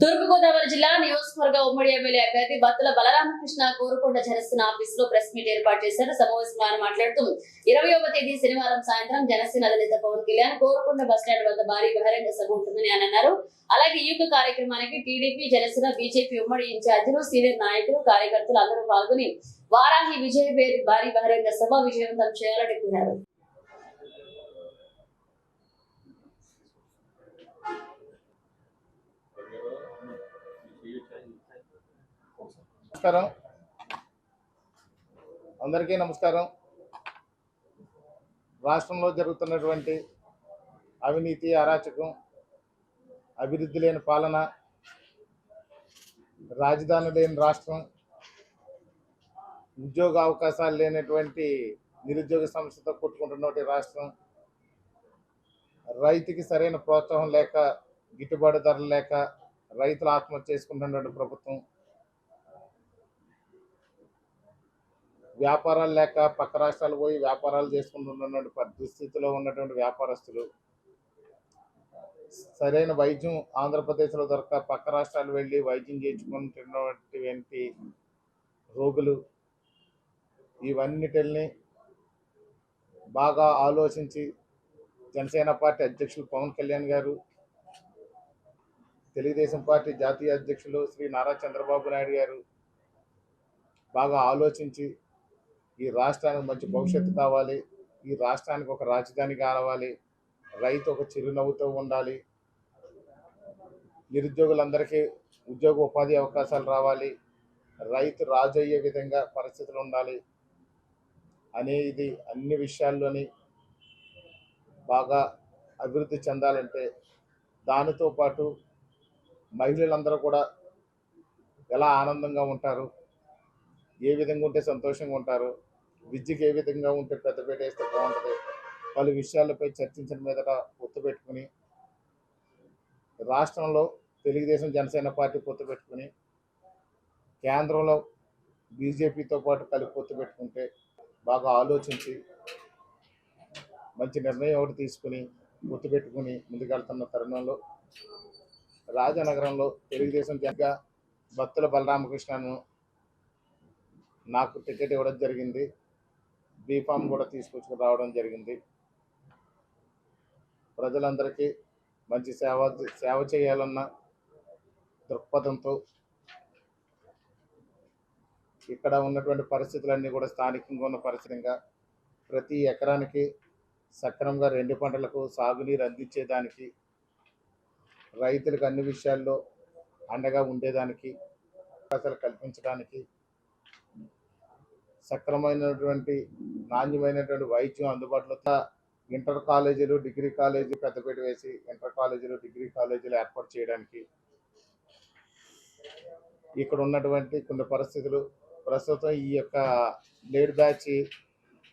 తూర్పుగోదావరి జిల్లా నియోజకవర్గ ఉమ్మడి ఎమ్మెల్యే అభ్యర్థి బత్తుల బలరామకృష్ణ కోరుకొండ జనసేన ఆఫీస్లో ప్రెస్ మీట్ ఏర్పాటు చేశారు. సమావేశంలో ఆయన మాట్లాడుతూ ఇరవయవ తేదీ శనివారం సాయంత్రం జనసేన అధినేత పవన్ కళ్యాణ్ కోరుకొండ బస్టాండ్ వద్ద భారీ బహిరంగ సభ ఉంటుందని ఆయన అన్నారు. అలాగే ఈ యొక్క కార్యక్రమానికి టీడీపీ జనసేన బీజేపీ ఉమ్మడి ఇన్ఛార్జీలు సీనియర్ నాయకులు కార్యకర్తలు అందరూ పాల్గొని వారాహి విజయ పేరు భారీ బహిరంగ సభ విజయవంతం చేయాలని కోరారు. నమస్కారం. అందరికీ నమస్కారం. రాష్ట్రంలో జరుగుతున్నటువంటి అవినీతి అరాచకం అభివృద్ధి లేని పాలన రాజధాని లేని రాష్ట్రం ఉద్యోగ అవకాశాలు లేనటువంటి నిరుద్యోగ సమస్యతో కొట్టుకుంటున్నటువంటి రాష్ట్రం రైతుకి సరైన ప్రోత్సాహం లేక గిట్టుబాటు ధరలు లేక రైతులు ఆత్మహత్య చేసుకుంటున్నటువంటి ప్రభుత్వం వ్యాపారాలు లేక పక్క రాష్ట్రాలు పోయి వ్యాపారాలు చేసుకుంటున్నటువంటి పరిస్థితిలో ఉన్నటువంటి వ్యాపారస్తులు సరైన వైద్యం ఆంధ్రప్రదేశ్లో దొరక పక్క రాష్ట్రాలు వెళ్ళి వైద్యం చేయించుకుంటున్నటువంటి రోగులు? ఇవన్నిటిని బాగా ఆలోచించి జనసేన పార్టీ అధ్యక్షులు పవన్ కళ్యాణ్ గారు తెలుగుదేశం పార్టీ జాతీయ అధ్యక్షులు శ్రీ నారా చంద్రబాబు నాయుడు గారు బాగా ఆలోచించి ఈ రాష్ట్రానికి మంచి భవిష్యత్తు కావాలి. ఈ రాష్ట్రానికి ఒక రాజధాని కావాలి. రైతు ఒక చిరునవ్వుతో ఉండాలి. నిరుద్యోగులందరికీ ఉద్యోగ ఉపాధి అవకాశాలు రావాలి. రైతు రాజు అయ్యే విధంగా పరిస్థితులు ఉండాలి. అనేది అన్ని విషయాల్లోని బాగా అభివృద్ధి చెందాలంటే దానితో పాటు మహిళలందరూ కూడా ఎలా ఆనందంగా ఉంటారు? ఏ విధంగా ఉంటే సంతోషంగా ఉంటారు? విద్యకి ఏ విధంగా ఉంటే పెద్దపేట వేస్తే బాగుంటుంది? పలు విషయాలపై చర్చించడం మీదట పొత్తు పెట్టుకుని రాష్ట్రంలో తెలుగుదేశం జనసేన పార్టీ పొత్తు పెట్టుకుని కేంద్రంలో బీజేపీతో పాటు కలిపి పొత్తు పెట్టుకుంటే బాగా ఆలోచించి మంచి నిర్ణయం ఒకటి తీసుకుని పొత్తు పెట్టుకుని ముందుకెళ్తున్న తరుణంలో రాజనగరంలో తెలుగుదేశం జగ్గ భక్తుల బలరామకృష్ణను నాకు టికెట్ ఇవ్వడం జరిగింది. బీఫామ్ కూడా తీసుకొచ్చుకుని రావడం జరిగింది. ప్రజలందరికీ మంచి సేవ సేవ చేయాలన్న దృక్పథంతో ఇక్కడ ఉన్నటువంటి పరిస్థితులన్నీ కూడా స్థానికంగా ఉన్న పరిస్థితిగా ప్రతి ఎకరానికి సక్రమంగా రెండు పంటలకు సాగునీరు అందించేదానికి రైతులకు అన్ని విషయాల్లో అండగా ఉండేదానికి అవకాశాలు కల్పించడానికి సక్రమైనటువంటి నాణ్యమైనటువంటి వైద్యం అందుబాటులో ఇంటర్ కాలేజీలు డిగ్రీ కాలేజీ పెద్దపేట వేసి ఇంటర్ కాలేజీలు డిగ్రీ కాలేజీలు ఏర్పాటు చేయడానికి ఇక్కడ ఉన్నటువంటి కొన్ని పరిస్థితులు ప్రస్తుతం ఈ యొక్క లేడ్ బ్యాచ్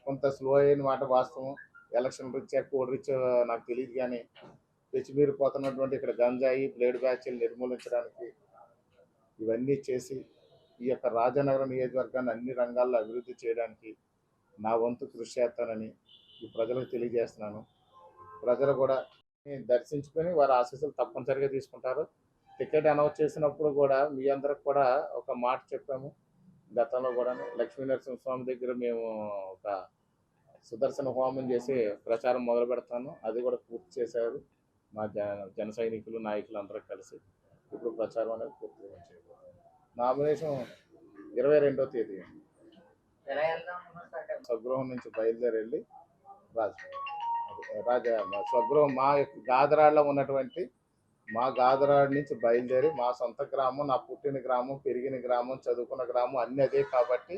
కొంత స్లో అయిన మాట వాస్తవం. ఎలక్షన్ రీత్యా కోడ్ రీత్యా నాకు తెలియదు కానీ పెచ్చిమీరిపోతున్నటువంటి ఇక్కడ గంజాయి బ్లేడ్ బ్యాచ్లు నిర్మూలించడానికి ఇవన్నీ చేసి ఈ యొక్క రాజనగరం నియోజకవర్గాన్ని అన్ని రంగాల్లో అభివృద్ధి చేయడానికి నా వంతు కృషి చేస్తానని ఈ ప్రజలకు తెలియజేస్తున్నాను. ప్రజలు కూడా దర్శించుకొని వారి ఆశీస్సులు తప్పనిసరిగా తీసుకుంటారు. టికెట్ అనౌన్స్ చేసినప్పుడు కూడా మీ అందరికి కూడా ఒక మాట చెప్పాము. గతంలో కూడా లక్ష్మీ నరసింహస్వామి దగ్గర మేము ఒక సుదర్శన హోమం చేసి ప్రచారం మొదలు పెడతాను. అది కూడా పూర్తి చేశారు. మా జన జన సైనికులు నాయకులు అందరూ కలిసి ఇప్పుడు ప్రచారం అనేది పూర్తి నామినేషన్ ఇరవై రెండో తేదీ. స్వగృహం నుంచి బయలుదేరి వెళ్ళి రాజ రాజా స్వగృహం మా యొక్క గాదరాడలో ఉన్నటువంటి మా గాదరాడ నుంచి బయలుదేరి మా సొంత గ్రామం నా పుట్టిన గ్రామం పెరిగిన గ్రామం చదువుకున్న గ్రామం అన్నీ అదే కాబట్టి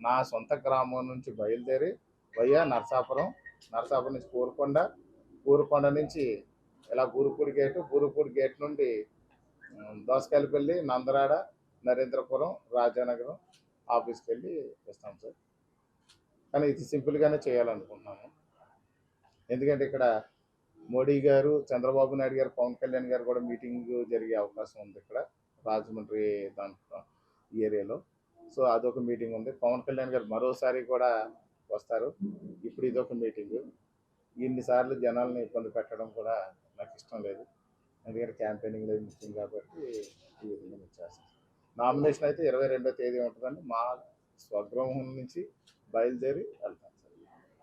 నా సొంత గ్రామం నుంచి బయలుదేరి వయ్యా నరసాపురం నరసాపురం నుంచి పూరుకొండ పూరుకొండ నుంచి ఇలా బూరుపూడి గేటు బూరుపూడి గేట్ నుండి దోసకాయలపల్లి నందరాడ నరేంద్రపురం రాజానగరం ఆఫీస్కి వెళ్ళి వస్తాం సార్. కానీ ఇది సింపుల్గానే చేయాలనుకుంటున్నాము. ఎందుకంటే ఇక్కడ మోడీ గారు చంద్రబాబు నాయుడు గారు పవన్ కళ్యాణ్ గారు కూడా మీటింగ్ జరిగే అవకాశం ఉంది ఇక్కడ రాజమండ్రి దాంట్లో ఈ ఏరియాలో. సో అదొక మీటింగ్ ఉంది. పవన్ కళ్యాణ్ గారు మరోసారి కూడా వస్తారు. ఇప్పుడు ఇదొక మీటింగ్. ఇన్నిసార్లు జనాలను ఇబ్బంది పెట్టడం కూడా నాకు ఇష్టం లేదు. ఎందుకంటే క్యాంపెయినింగ్ లేదు ముఖ్యం కాబట్టి ఈ విధంగా మేము నామినేషన్ అయితే ఇరవై రెండో తేదీ ఉంటుందండి. మా స్వగృహం నుంచి బయలుదేరి వెళ్తాం.